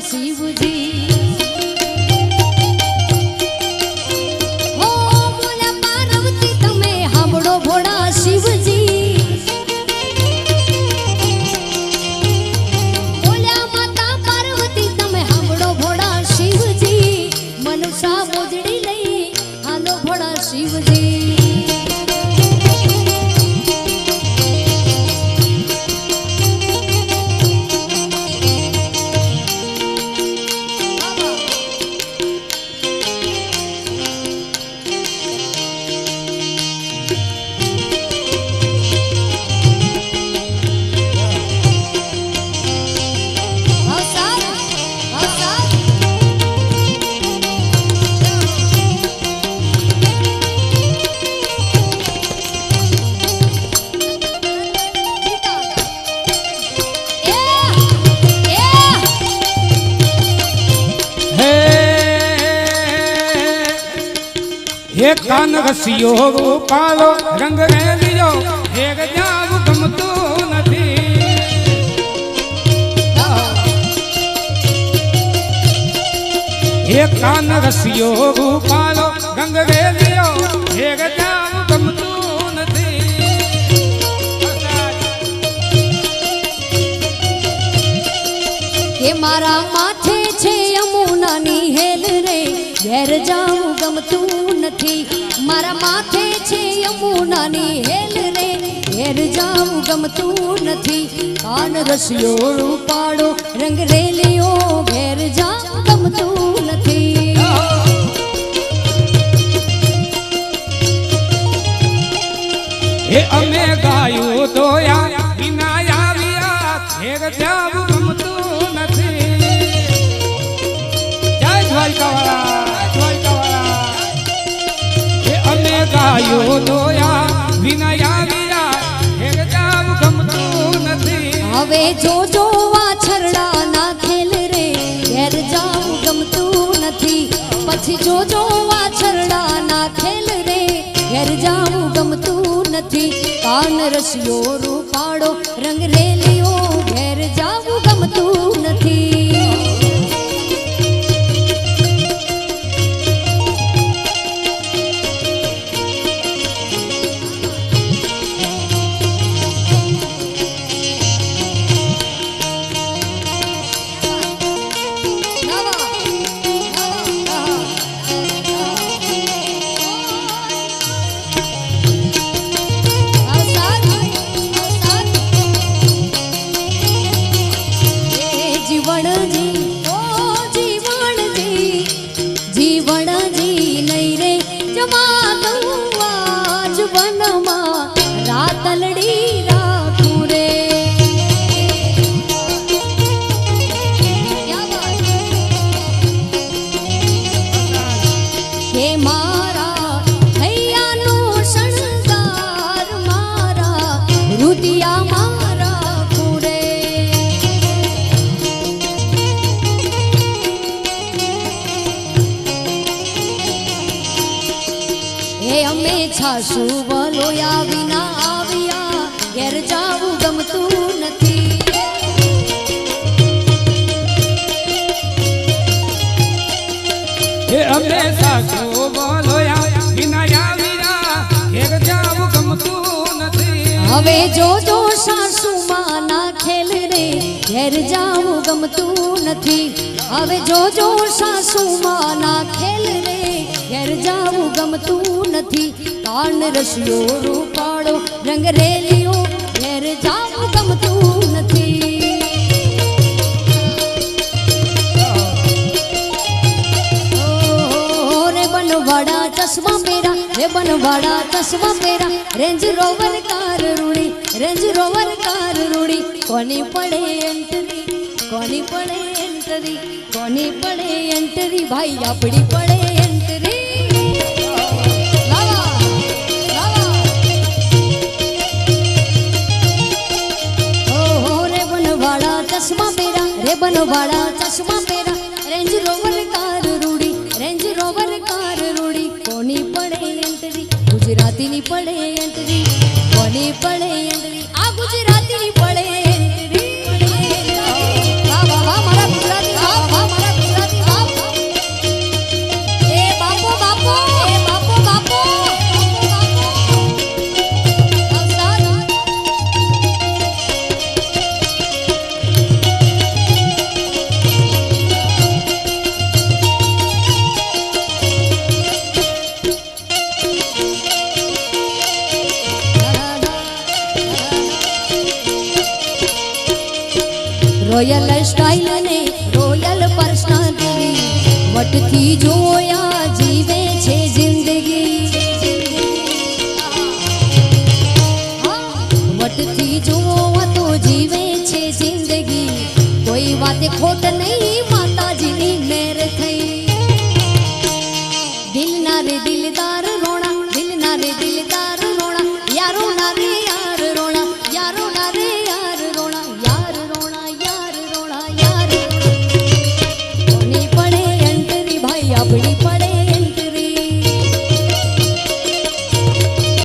શિવજી. હે કાન રસિયો પાલો રંગ રેલિયો હે જાવ ગમતું નથી. હે કાન રસિયો પાલો રંગ રેલિયો હે જાવ ગમતું નથી. હે મારા માથે છે યમુનાની હેલ રે, ઘેર જાવું ગમતું નથી. મારા માથે છે યમુનાની હેલ રે. ઘેર જાવું ગમતું નથી. કાન રસિયો પાડો રંગ રેલિયો ઘેર જા ગમતું નથી. અમે ગાયું દોયા વિના ઘેર જાવું ગમતું નથી. હવે જો જો વાછરડા ના ખેલ રે ઘેર જાવું ગમતું નથી. પછી જો જો વાછરડા ના ખેલ રે ઘેર જાવું ગમતું નથી. કાન રસિયો રૂપાડો રંગ રેલિયો અમે છાસુ વિના આવ્યા ઘેર જાવું ગમતું નથી. હે અમે સાસુ બોલોયા વિના આવ્યા ઘેર જાવું ગમતું નથી. હવે જો જો સાસુમાં ના ખેલ રે ઘેર જાવું ગમતું નથી. હવે જો જો સાસુમાં ના ખેલ રે ઘેર જાવું ગમતું નથી. કાન રસિયો રૂપાળો રંગરેલીઓ ઘેર જાવું ગમતું નથી. રે બનવાડા ચશ્મા મેરા રે બનવાડા ચશ્મા મેરા રેન્જ રોવર કાર રૂડી, રેન્જ રોવર કાર રૂડી. કોની પડે એન્ટરી કોની પડે એન્ટરી કોની પડે એન્ટરી ભાઈ, આપણી પડે ચશ્મા પેરા રે બનવાડા ચશ્મા પહેરા. રેન્જ રોવર કાર રૂડી રેન્જ રોવર કાર રૂડી. કોની પડે એન્ટ્રી ગુજરાતીની પડે એન્ટ્રી કોની પડે એન્ટ્રી રોયલ સ્ટાઇલ ને રોયલ પર્સનાલિટી વટથી જોયા જીવે છે જિંદગી. વટથી જોવો તો જીવે છે જિંદગી. કોઈ વાતે ખોટ નહીં